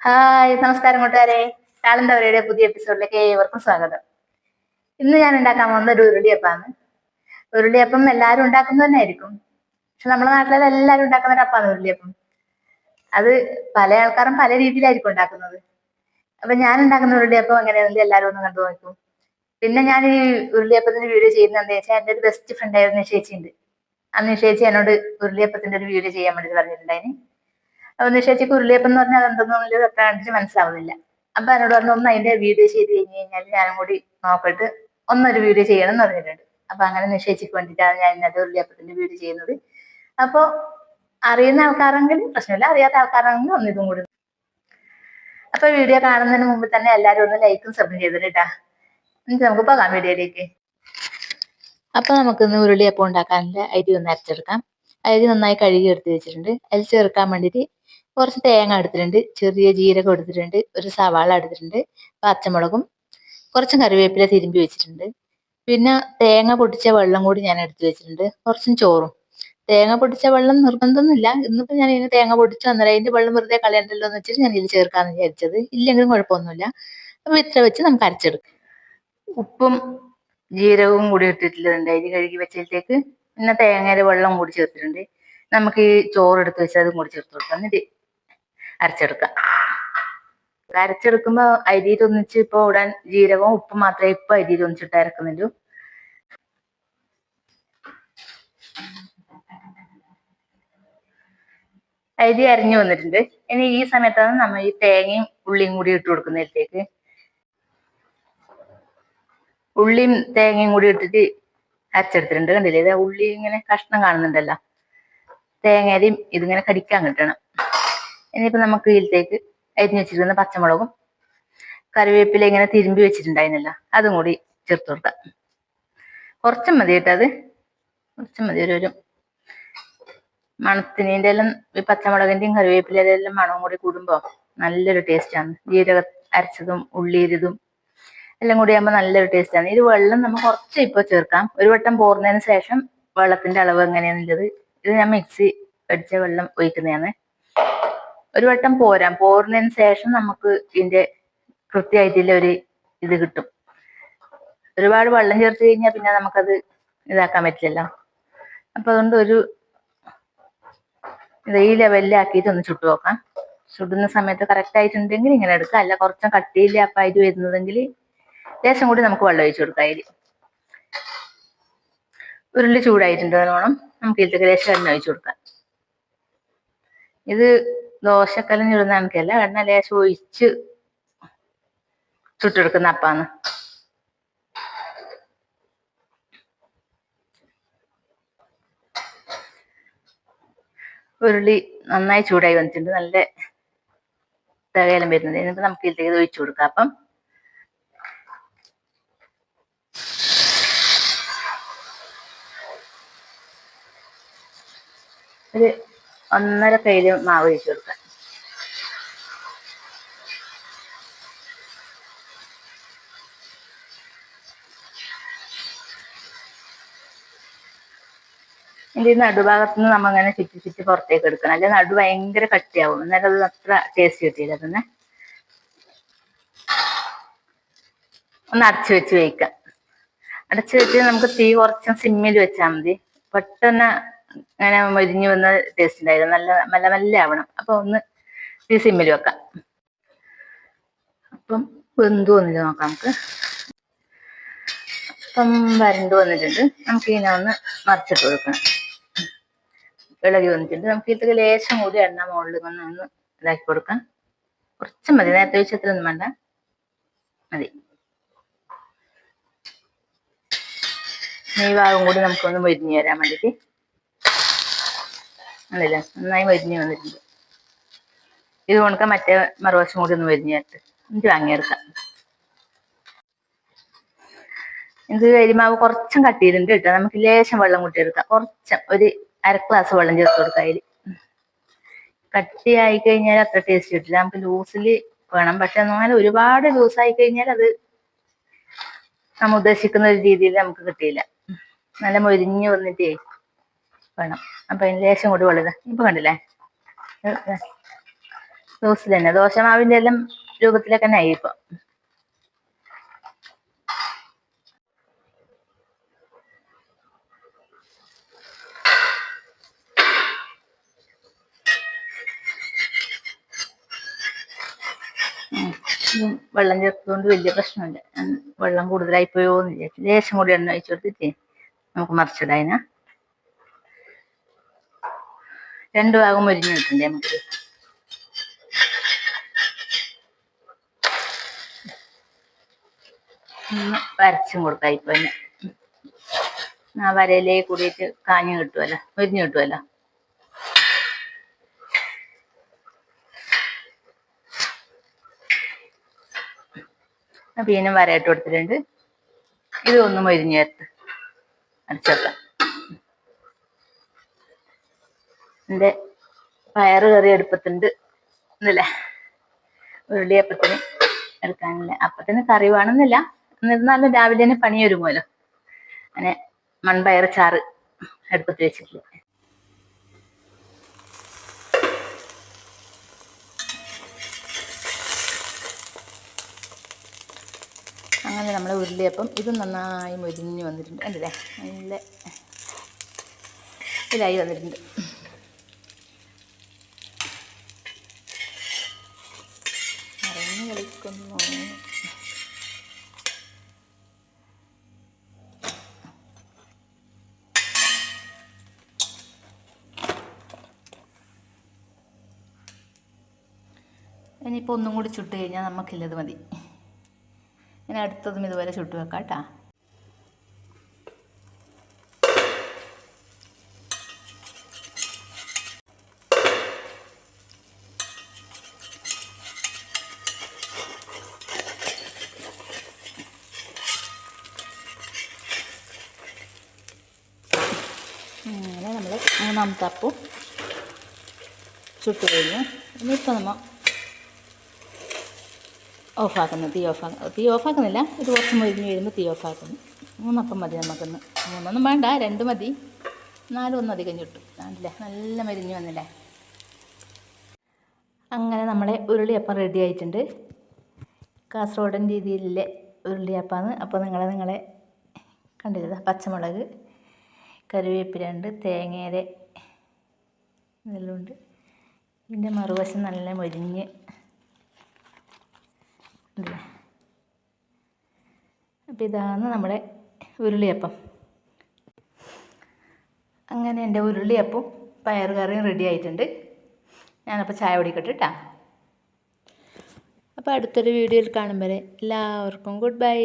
Hi നമസ്കാരം കൂട്ടുകാരെ. കാലന്തവരയുടെ പുതിയ എപ്പിസോഡിലേക്ക് ഏവർക്കും സ്വാഗതം. ഇന്ന് ഞാൻ ഉണ്ടാക്കാൻ പോകുന്നത് ഒരു ഉരുളിയപ്പാണ്. ഉരുളിയപ്പം എല്ലാവരും ഉണ്ടാക്കുന്നത് തന്നെ ആയിരിക്കും. പക്ഷെ നമ്മുടെ നാട്ടിലെ എല്ലാവരും ഉണ്ടാക്കുന്ന ഒരു അപ്പാണ് ഉരുളിയപ്പം. അത് പല ആൾക്കാരും പല രീതിയിലായിരിക്കും ഉണ്ടാക്കുന്നത്. അപ്പൊ ഞാൻ ഉണ്ടാക്കുന്ന ഉരുളിയപ്പം എങ്ങനെയാണെങ്കിൽ എല്ലാവരും ഒന്ന് കണ്ടു നോക്കും. പിന്നെ ഞാൻ ഈ ഉരുളിയപ്പത്തിന്റെ വീഡിയോ ചെയ്യുന്നത് എന്താ വെച്ചാൽ എന്റെ ഒരു ബെസ്റ്റ് ഫ്രണ്ട് ആയിരുന്നു ചേച്ചിയുണ്ട്. അന്ന് ചേച്ചി എന്നോട് ഉരുളിയപ്പത്തിന്റെ ഒരു വീഡിയോ ചെയ്യാൻ വേണ്ടി പറഞ്ഞിട്ടുണ്ടായിന്. നിഷേച്ചി കുരുളിയപ്പൻ എന്ന് പറഞ്ഞാൽ എന്തെന്നുള്ളത് അത്ര കണ്ടിട്ട് മനസ്സിലാവുന്നില്ല. അപ്പൊ എന്നോട് പറഞ്ഞു ഒന്ന് അതിന്റെ വീഡിയോ ചെയ്ത് കഴിഞ്ഞ് കഴിഞ്ഞാൽ ഞാനും കൂടി നോക്കിയിട്ട് ഒന്നൊരു വീഡിയോ ചെയ്യണം എന്ന് പറഞ്ഞിട്ടുണ്ട്. അപ്പൊ അങ്ങനെ നിഷേച്ചിക്ക് വേണ്ടിയിട്ടാണ് ഞാൻ ഇന്നത്തെ ഉരുളിയപ്പത്തിന്റെ വീഡിയോ ചെയ്യുന്നത്. അപ്പൊ അറിയുന്ന ആൾക്കാരെങ്കിൽ പ്രശ്നമില്ല. അറിയാത്ത ആൾക്കാരാണെങ്കിൽ ഒന്നിതും കൂടി അപ്പൊ വീഡിയോ കാണുന്നതിന് മുമ്പ് തന്നെ എല്ലാവരും ഒന്ന് ലൈക്കും സബ്മിറ്റ് ചെയ്തിട്ടാ എന്നിട്ട് നമുക്ക് പോകാം വീഡിയോയിലേക്ക്. അപ്പൊ നമുക്ക് ഇന്ന് ഉരുളിയപ്പം ഉണ്ടാക്കാനുള്ള അരി ഒന്ന് അരച്ചെടുക്കാം. അരി നന്നായി കഴുകി എടുത്ത് വെച്ചിട്ടുണ്ട്. അതിൽ ചേർക്കാൻ വേണ്ടിയിട്ട് കുറച്ച് തേങ്ങ എടുത്തിട്ടുണ്ട്. ചെറിയ ജീരകം എടുത്തിട്ടുണ്ട്. ഒരു സവാള എടുത്തിട്ടുണ്ട്. പച്ചമുളകും കുറച്ച് കറിവേപ്പില തിരുമ്പി വെച്ചിട്ടുണ്ട്. പിന്നെ തേങ്ങ പൊടിച്ച വെള്ളം കൂടി ഞാൻ എടുത്തു വെച്ചിട്ടുണ്ട്. കുറച്ചും ചോറും. തേങ്ങ പൊടിച്ച വെള്ളം നിർബന്ധമൊന്നുമില്ല. ഇന്നിപ്പോൾ ഞാൻ ഇതിന് തേങ്ങ പൊടിച്ചു വന്നത് അതിന്റെ വെള്ളം വെറുതെ കളയണ്ടല്ലോ എന്ന് വെച്ചിട്ട് ഞാൻ ഇതിൽ ചേർക്കാന്ന് വിചാരിച്ചത്. ഇല്ലെങ്കിലും കുഴപ്പമൊന്നുമില്ല. അപ്പൊ ഇത്ര വെച്ച് നമുക്ക് അരച്ചെടുക്കാം. ഉപ്പും ജീരകവും കൂടി ഇട്ടിട്ടുണ്ട് അരി കഴുകി വെച്ചതിലേക്ക് പിന്നെ തേങ്ങയുടെ വെള്ളം കൂടി ചേർത്തിട്ടുണ്ട്. നമുക്ക് ഈ ചോറ് എടുത്ത് വെച്ച് അതും കൂടി ചേർത്ത് കൊടുക്കാം. എന്നിട്ട് അരച്ചെടുക്കാം അരച്ചെടുക്കുമ്പോ അരിയിൽ ഒന്നിച്ച് ഇപ്പൊ ഉടൻ ജീരകവും ഉപ്പും മാത്രമേ ഇപ്പൊ അരിയിൽ ഒന്നിച്ചിട്ട് അരക്കുന്നുള്ളൂ. അരി അരിഞ്ഞു വന്നിട്ടുണ്ട്. ഇനി ഈ സമയത്താണ് നമ്മൾ ഈ തേങ്ങയും ഉള്ളിയും കൂടി ഇട്ട് കൊടുക്കുന്നതിലേക്ക്. ഉള്ളിയും തേങ്ങയും കൂടി ഇട്ടിട്ട് അരച്ചെടുത്തിട്ടുണ്ട്. കണ്ടില്ലേ? ഉള്ളി ഇങ്ങനെ കഷ്ണം കാണുന്നുണ്ടല്ലോ. തേങ്ങയും ഇതിങ്ങനെ കടിക്കാൻ കിട്ടണം. ഇനിയിപ്പോ നമുക്ക് ഇതിലേക്ക് അരിഞ്ഞു വെച്ചിരിക്കുന്ന പച്ചമുളകും കറിവേപ്പില ഇങ്ങനെ തിരുമ്പി വെച്ചിട്ടുണ്ടായിരുന്നില്ല. അതും കൂടി ചേർത്ത് കൊടുക്കാം. കുറച്ചും മതി കേട്ടോ അത്. കുറച്ചും മതി ഒരു ഒരു എല്ലാം ഈ പച്ചമുളകിന്റെയും കറിവേപ്പിലയുടെ എല്ലാം മണവും കൂടി കൂടുമ്പോ നല്ലൊരു ടേസ്റ്റാണ് ജീരക അരച്ചതും ഉള്ളിയതും എല്ലാം കൂടി ആകുമ്പോൾ നല്ലൊരു ടേസ്റ്റാണ് ഇത് വെള്ളം നമ്മൾ കുറച്ച് ഇപ്പോൾ ചേർക്കാം. ഒരു വട്ടം പോർന്നതിന് ശേഷം വെള്ളത്തിന്റെ അളവ് എങ്ങനെയാണെന്നുള്ളത് ഇത് ഞാൻ മിക്സി അടിച്ച വെള്ളം ഒഴിക്കുന്നതാണ്. ഒരു വട്ടം പോരാം. പോരുന്നതിന് ശേഷം നമുക്ക് ഇതിന്റെ കൃത്യമായിട്ടുള്ള ഒരു ഇത് കിട്ടും. ഒരുപാട് വെള്ളം ചേർത്ത് കഴിഞ്ഞാൽ പിന്നെ നമുക്കത് ഇതാക്കാൻ പറ്റില്ലല്ലോ. അപ്പൊ അതുകൊണ്ട് ഒരു ഈ ലെവലിലാക്കിയിട്ട് ഒന്ന് ചുട്ടു നോക്കാം. ചുടുന്ന സമയത്ത് കറക്റ്റ് ആയിട്ടുണ്ടെങ്കിൽ ഇങ്ങനെ എടുക്കാം. അല്ല കുറച്ചും കട്ടിയില്ല അപ്പായിട്ട് വരുന്നതെങ്കിൽ ലേശം കൂടി നമുക്ക് വെള്ളം ഒഴിച്ചു കൊടുക്കാം അതിൽ ഉരുളി ചൂടായിട്ടുണ്ട് നല്ലോണം. നമുക്ക് ഇതിലേക്ക് ലേശം എണ്ണ ഒഴിച്ചു കൊടുക്കാം. ഇത് ദോശക്കലം ചുടുന്ന കണക്കല്ല എണ്ണ ലേശം ഒഴിച്ച് ചുട്ടെടുക്കുന്ന അപ്പാന്ന്. ഉരുളി നന്നായി ചൂടായി വന്നിട്ടുണ്ട് നല്ല തകയിലും വരുന്നത് എന്നിട്ട് നമുക്ക് ഇതിലേക്ക് ഇത് ഒഴിച്ചു കൊടുക്കാം. അപ്പം ഒരു ഒന്നര കയ്യിൽ മാവ് ഒഴിച്ചു കൊടുക്കാം ഇതിന്റെ നടുഭാഗത്ത് നിന്ന് നമ്മൾ അങ്ങനെ ചുറ്റി ചുറ്റി പുറത്തേക്ക് എടുക്കണം. അല്ലെങ്കിൽ നടു ഭയങ്കര കട്ടിയാവും. എന്നാലും അത് അത്ര ടേസ്റ്റ് കിട്ടിയില്ല തന്നെ ഒന്ന് അടച്ചു വെച്ച് വേവിക്കാം. അടച്ചു വെച്ച് നമുക്ക് തീ കുറച്ചും സിമ്മിൽ വെച്ചാൽ മതി. പെട്ടെന്ന് അങ്ങനെ മൊരിഞ്ഞു വന്ന ടേസ്റ്റ് ഉണ്ടായിരുന്നു നല്ല നല്ല നല്ല ആവണം. അപ്പൊ ഒന്ന് ഈ സിമ്മിൽ വെക്കാം. അപ്പം വെന്തു വന്നിട്ട് നോക്കാം നമുക്ക്. അപ്പം വരണ്ടു വന്നിട്ടുണ്ട്. നമുക്ക് ഇതിനെ ഒന്ന് മറിച്ചിട്ട് കൊടുക്കണം. ഇളകി വന്നിട്ടുണ്ട്. നമുക്ക് ഇതിൽ ലേശം കൂടി എണ്ണ മുകളിൽ വന്ന് ഒന്ന് ഇതാക്കി കൊടുക്കാം. കുറച്ച് മതി. നേരത്തെ വെച്ചത്രയൊന്നും വേണ്ട. മതി. ഈ ഭാഗം കൂടി നമുക്കൊന്ന് മൊരിഞ്ഞു തരാൻ വേണ്ടിയിട്ട്. അതല്ല നന്നായി മരിഞ്ഞ് വന്നിട്ടുണ്ട്. ഇത് കൊണക്ക മറ്റേ മറുവശം കൂടി ഒന്ന് മൊരിഞ്ഞു എനിക്ക് വാങ്ങിയെടുക്കാം. ഇത് അരിമാവ് കുറച്ചും കട്ടിയിട്ടുണ്ട് കേട്ടോ. നമുക്ക് ലേശം വെള്ളം കൂട്ടി എടുക്കാം കുറച്ചും ഒരു അര ഗ്ലാസ് വെള്ളം ചേർത്ത് കൊടുക്കാം അതിൽ കട്ടിയായി കഴിഞ്ഞാൽ അത്ര ടേസ്റ്റ് കിട്ടില്ല. നമുക്ക് ലൂസിൽ വേണം. പക്ഷെ എന്നാൽ ഒരുപാട് ലൂസായി കഴിഞ്ഞാൽ അത് നമ്മൾ ഉദ്ദേശിക്കുന്ന ഒരു രീതിയിൽ നമുക്ക് കിട്ടിയില്ല. നല്ല മൊരിഞ്ഞു വന്നിട്ടേ വേണം. അപ്പൊ അതിന് ലേശം കൂടി വെള്ളം ഇപ്പൊ കണ്ടില്ലേ? ലൂസിൽ തന്നെ. ദോശമാവിന്റെ എല്ലാം രൂപത്തിലൊക്കെ തന്നെ ആയി ഇപ്പൊ. വെള്ളം ചേർത്തുകൊണ്ട് വലിയ പ്രശ്നമില്ല. വെള്ളം കൂടുതലായി പോയോ വിചാരിച്ചു. ലേശം കൂടി എണ്ണ ഒഴിച്ചു കൊടുത്തിട്ട് നമുക്ക് മറിച്ചിടാതിനാ രണ്ടു ഭാഗം മൊരിഞ്ഞു കിട്ടണ്ടേ നമുക്ക്? വരച്ചും കൊടുക്കാം ഇപ്പൊ തന്നെ. ആ വരയിലേക്ക് കൂടിയിട്ട് കാഞ്ഞു കിട്ടുമല്ലോ മൊരിഞ്ഞു കിട്ടുമല്ലോ വീണ്ടും വരയിട്ട് കൊടുത്തിട്ടുണ്ട്. ഇത് ഒന്ന് മൊരിഞ്ഞു ചേർത്ത് അടിച്ചേക്കാം എന്റെ പയറ് കറി എടുപ്പത്തുണ്ട് എന്നല്ലേ ഉരുളിയപ്പത്തിന് എടുക്കാനില്ല. അപ്പത്തിന് കറി വേണമെന്നില്ല എന്നിരുന്നാലും രാവിലെ തന്നെ പണി ഒരുങ്ങുമല്ലോ അങ്ങനെ മൺപയർ ചാറ് അടുപ്പത്ത് വെച്ചിട്ടില്ല അങ്ങനെ നമ്മൾ ഉരുളിയപ്പം ഇത് നന്നായി മൊരിഞ്ഞ് വന്നിട്ടുണ്ട്. അല്ലേ നല്ല ഇതായി വന്നിട്ടുണ്ട്. മറിഞ്ഞ് കളിക്കുന്നു ഇനിയിപ്പോൾ ഒന്നും കൂടി ചുട്ട് കഴിഞ്ഞാൽ നമുക്കില്ലത് മതി. ഇനി അടുത്തതും ഇതുപോലെ ചുട്ട് വെക്കാം കേട്ടോ അങ്ങനെ നമ്മൾ മൂന്നാമത്തെ അപ്പം ചുട്ട് കഴിഞ്ഞു ഇനിയിപ്പോൾ നമ്മൾ ഓഫാക്കുന്നു തീ ഓഫാക്കുന്നു. തീ ഓഫാക്കുന്നില്ല ഇത് കുറച്ച് മുരിഞ്ഞ് വരുമ്പോൾ തീ ഓഫാക്കുന്നു. മൂന്നപ്പം മതി നമുക്കൊന്ന്. മൂന്നൊന്നും വേണ്ട രണ്ട് മതി. നാലും ഒന്നും അധികം ചുട്ടും. ആണല്ലേ നല്ല മരിഞ്ഞ് വന്നില്ലേ? അങ്ങനെ നമ്മുടെ ഉരുളിയപ്പം റെഡി ആയിട്ടുണ്ട്. കാസർഗോഡൻ രീതിയിലെ ഉരുളിയപ്പാന്ന്. അപ്പോൾ നിങ്ങളെ നിങ്ങളെ കണ്ടിരുന്നത് പച്ചമുളക്. കറിവേപ്പിലുണ്ട് തേങ്ങയുടെ ഇതെല്ലാം ഉണ്ട്. ഇതിന്റെ മറുവശം നല്ല മൊരിഞ്ഞ് അപ്പം ഇതാണ് നമ്മുടെ ഉരുളിയപ്പം. അങ്ങനെ എന്റെ ഉരുളിയപ്പം പയർ കറിയും റെഡി ആയിട്ടുണ്ട്. ഞാനപ്പോൾ ചായ കുടിക്കട്ടെ കേട്ടോ അപ്പോൾ അടുത്തൊരു വീഡിയോയിൽ കാണും വരെ എല്ലാവർക്കും ഗുഡ് ബൈ